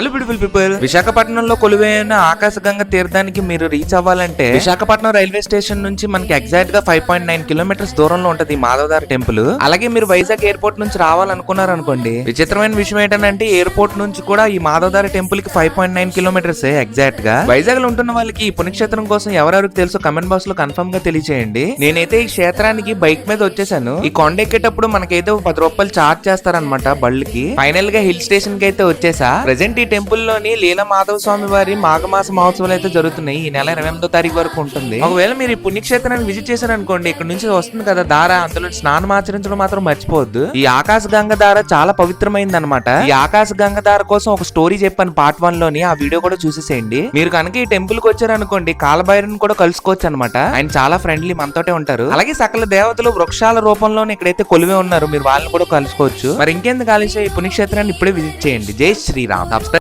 Hello beautiful people విశాఖపట్నంలో కొలువైన ఆకాశగంగ తీర్థానికి మీరు రీచ్ అవ్వాలంటే విశాఖపట్నం రైల్వే స్టేషన్ నుంచి మనకి ఎగ్జాక్ట్గా ఫైవ్ పాయింట్ నైన్ కిలోమీటర్స్ దూరంలో ఉంటది మాధవదారి మాధవదార్ టెంపుల్. అలాగే మీరు వైజాగ్ ఎయిర్పోర్ట్ నుంచి రావాలనుకున్నారు అనుకోండి విచిత్రమైన విషయం ఏంటంటే ఎయిర్పోర్ట్ నుంచి కూడా ఈ మాధవదార టెంపుల్కి ఫైవ్ పాయింట్ నైన్ కిలోమీటర్స్ ఎగ్జాక్ట్గా. వైజాగ్లో ఉంటున్న వాళ్ళకి ఈ పుణ్యక్షేత్రం కోసం ఎవరెవరికి తెలుసో కమెంట్ బాక్స్లో కన్ఫర్మ్గా తెలియచేయండి. నేనైతే ఈ క్షేత్రానికి బైక్ మీద వచ్చేసాను. ఈ కొండ ఎక్కేటప్పుడు మనకైతే పది రూపాయలు చార్జ్ చేస్తారనమాట బళ్ళకి. ఫైనల్గా హిల్ స్టేషన్కి అయితే వచ్చేసా. ప్రెసెంట్ ఈ టెంపుల్లోని లీల మాధవ స్వామి వారి మాఘమాస మహోత్సవాలు అయితే జరుగుతున్నాయి. ఈ నెల ఇరవై ఎనిమిదో తారీఖు వరకు ఉంటుంది. ఒకవేళ మీరు ఈ పుణ్యక్షేత్రాన్ని విజిట్ చేశారు అనుకోండి ఇక్కడ నుంచి వస్తుంది కదా దార అందులో స్నానం ఆచరించడం మాత్రం మర్చిపోవద్దు. ఈ ఆకాశ గంగ దార చాలా పవిత్రమైంది అనమాట ఈ ఆకాశ గంగ దార కోసం ఒక స్టోరీ చెప్పాను పార్ట్ వన్లోని ఆ వీడియో కూడా చూసేసేయండి. మీరు కనుక ఈ టెంపుల్కి వచ్చారనుకోండి కాలభైరన్ కూడా కలుసుకోవచ్చు అనమాట ఆయన చాలా ఫ్రెండ్లీ మనతోటే ఉంటారు. అలాగే సకల దేవతలు వృక్షాల రూపంలోనే ఇక్కడైతే కొలువే ఉన్నారు. మీరు వాళ్ళని కూడా కలుసుకోవచ్చు. మరి ఇంకెందుకు ఆలస్యం? ఈ పుణ్యక్షేత్రాన్ని ఇప్పుడే విజిట్ చేయండి. జై శ్రీరామ్.